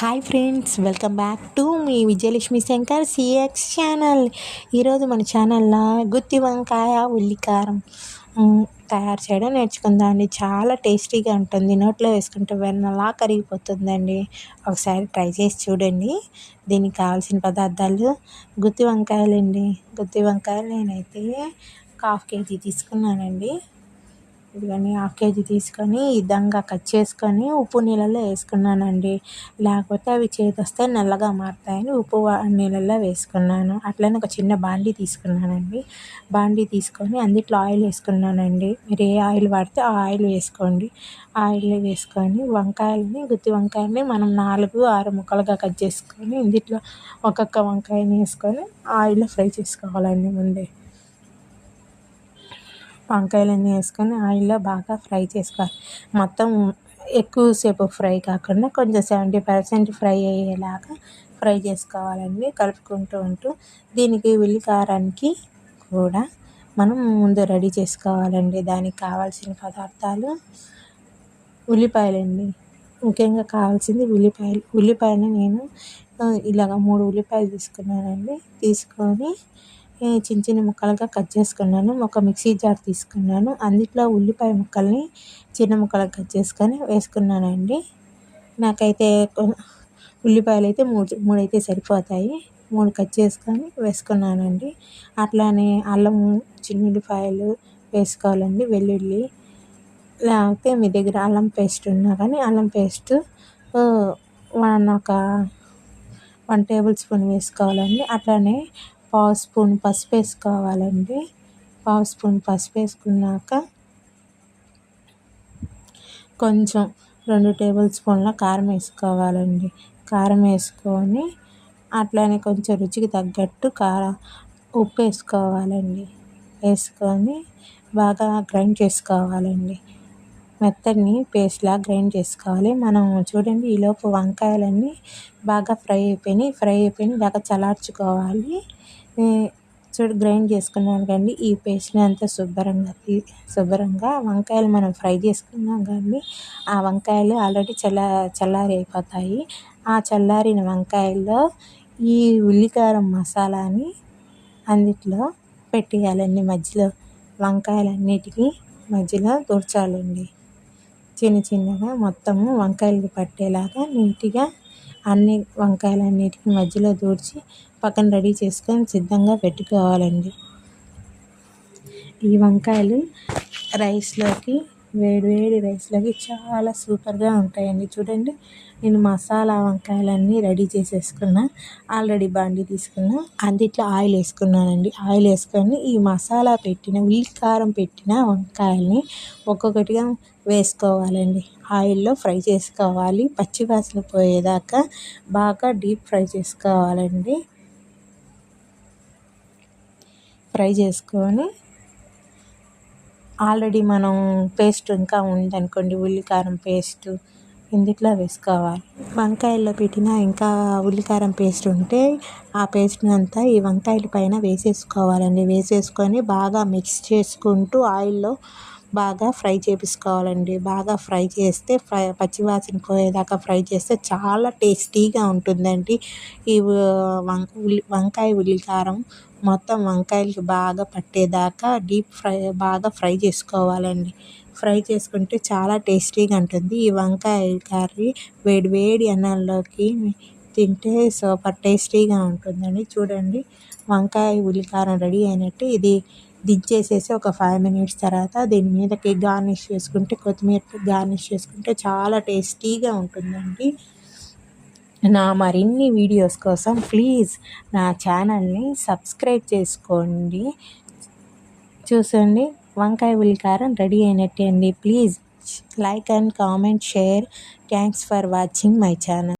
Hi friends welcome back to me Vijayalakshmi Shankar CX channel ఈరోజు మన ఛానల్లో గుత్తి వంకాయ ఉల్లికారం. తయారు చేయడం నేర్చుకుందామండి చాలా టేస్టీగా ఉంటుంది. నోట్లో వేసుకుంటే వెన్నలా కరిగిపోతుందండి. ఒకసారి ట్రై చేసి చూడండి. దీనికి కావాల్సిన పదార్థాలు గుత్తి వంకాయలండి. గుత్తి వంకాయలు నేనైతే హాఫ్ కేజీ తీసుకున్నానండి. ఇవన్నీ హాఫ్ కేజీ తీసుకొని ఇదంగా కట్ చేసుకొని ఉప్పు నీళ్ళలో వేసుకున్నానండి. లేకపోతే అవి చేదొస్తే నల్లగా మారుతాయని ఉప్పు నీళ్ళల్లో వేసుకున్నాను. అట్లనే ఒక చిన్న బాండీ తీసుకున్నానండి. బాండీ తీసుకొని అందిట్లో ఆయిల్ వేసుకున్నానండి. మీరు ఏ ఆయిల్ వాడితే ఆ ఆయిల్ వేసుకోండి. ఆయిల్ వేసుకొని వంకాయలని గుత్తి వంకాయని మనం నాలుగు ఆరు ముక్కలుగా కట్ చేసుకొని ఇందుట్లో ఒక్కొక్క వంకాయని వేసుకొని ఆయిల్లో ఫ్రై చేసుకోవాలండి ముందే. వంకాయలన్నీ వేసుకొని ఆయిల్లో బాగా ఫ్రై చేసుకోవాలి. మొత్తం ఎక్కువసేపు ఫ్రై కాకుండా కొంచెం సెవెంటీ పర్సెంట్ ఫ్రై అయ్యేలాగా ఫ్రై చేసుకోవాలండి. కలుపుకుంటూ ఉంటూ దీనికి ఉల్లికారానికి కూడా మనం ముందు రెడీ చేసుకోవాలండి. దానికి కావాల్సిన పదార్థాలు ఉల్లిపాయలండి. ముఖ్యంగా కావాల్సింది ఉల్లిపాయలు. ఉల్లిపాయలు నేను ఇలాగ మూడు ఉల్లిపాయలు తీసుకున్నానండి. తీసుకొని చిన్న చిన్న ముక్కలుగా కట్ చేసుకున్నాను. ఒక మిక్సీ జార్ తీసుకున్నాను. అందులో ఉల్లిపాయ ముక్కల్ని చిన్న ముక్కలుగా కట్ చేసుకొని వేసుకున్నానండి. నాకైతే ఉల్లిపాయలు అయితే మూడు మూడు అయితే సరిపోతాయి. మూడు కట్ చేసుకొని వేసుకున్నానండి. అట్లానే అల్లం చిన్న ఉల్లిపాయలు వేసుకోవాలండి వెల్లుల్లి. లేకపోతే మీ దగ్గర అల్లం పేస్ట్ ఉన్నా కానీ అల్లం పేస్ట్ వన్ ఒక వన్ టేబుల్ స్పూన్ వేసుకోవాలండి. అట్లానే పావు స్పూన్ పసుపు వేసుకోవాలండి. పావు స్పూన్ పసుపు వేసుకున్నాక కొంచెం రెండు టేబుల్ స్పూన్ల కారం వేసుకోవాలండి. కారం వేసుకొని అట్లానే కొంచెం రుచికి తగ్గట్టు కారం ఉప్పు వేసుకోవాలండి. వేసుకొని బాగా గ్రైండ్ చేసుకోవాలండి. మెత్తని పేస్ట్లా గ్రైండ్ చేసుకోవాలి. మనం చూడండి ఈలోపు వంకాయలన్నీ బాగా ఫ్రై అయిపోయినాయి. ఫ్రై అయిపోయినాయి బాగా చల్లార్చుకోవాలి. చూడు గ్రైండ్ చేసుకున్నాను కానీ ఈ పేస్ట్ని అంతా శుభ్రంగా శుభ్రంగా వంకాయలు మనం ఫ్రై చేసుకున్నాం కానీ ఆ వంకాయలు ఆల్రెడీ చల్ల చల్లారి అయిపోతాయి. ఆ చల్లారిన వంకాయల్లో ఈ ఉల్లికారం మసాలాని అన్నిట్లో పెట్టేయాలండి. మధ్యలో వంకాయలన్నిటికీ మధ్యలో దూర్చాలండి చిన్న చిన్నగా మొత్తము వంకాయలకి పట్టేలాగా నీట్గా అన్ని వంకాయలన్నిటికీ మధ్యలో దూర్చి పక్కన రెడీ చేసుకొని సిద్ధంగా పెట్టుకోవాలండి. ఈ వంకాయలు రైస్లోకి వేడివేడి రైస్లోకి చాలా సూపర్గా ఉంటాయండి. చూడండి నేను మసాలా వంకాయలన్నీ రెడీ చేసేసుకున్నా. ఆల్రెడీ బండి తీసుకున్నా. అందుట్లో ఆయిల్ వేసుకున్నానండి. ఆయిల్ వేసుకొని ఈ మసాలా పెట్టిన ఉల్లికారం పెట్టిన వంకాయల్ని ఒక్కొక్కటిగా వేసుకోవాలండి. ఆయిల్లో ఫ్రై చేసుకోవాలి. పచ్చివాసన పోయేదాకా బాగా డీప్ ఫ్రై చేసుకోవాలండి. ఫ్రై చేసుకొని ఆల్రెడీ మనం పేస్ట్ ఇంకా ఉందనుకోండి ఉల్లికారం పేస్ట్ ఇందుట్లో వేసుకోవాలి. వంకాయల్లో పెట్టిన ఇంకా ఉల్లికారం పేస్ట్ ఉంటే ఆ పేస్ట్ని అంతా ఈ వంకాయల పైన వేసేసుకోవాలండి. వేసేసుకొని బాగా మిక్స్ చేసుకుంటూ ఆయిల్లో బాగా ఫ్రై చేపించుకోవాలండి. బాగా ఫ్రై చేస్తే ఫ్రై పచ్చివాసన పోయేదాకా ఫ్రై చేస్తే చాలా టేస్టీగా ఉంటుందండి. ఈ వంకాయ ఉల్లికారం మొత్తం వంకాయలకి బాగా పట్టేదాకా డీప్ ఫ్రై బాగా ఫ్రై చేసుకోవాలండి. ఫ్రై చేసుకుంటే చాలా టేస్టీగా ఉంటుంది. ఈ వంకాయ కర్రీ వేడి వేడి అన్నంలోకి తింటే సూపర్ టేస్టీగా ఉంటుందండి. చూడండి వంకాయ ఉల్లికారం రెడీ అయినట్టు ఇది దించేసేసి ఒక ఫైవ్ మినిట్స్ తర్వాత దీని మీదకి గార్నిష్ చేసుకుంటే కొత్తిమీర గార్నిష్ చేసుకుంటే చాలా టేస్టీగా ఉంటుందండి. నా మరిన్ని వీడియోస్ కోసం ప్లీజ్ నా ఛానల్ని సబ్స్క్రైబ్ చేసుకోండి. చూసండి వంకాయ ఉల్లికారం రెడీ అయినట్టే అండి please like and comment share thanks for watching my channel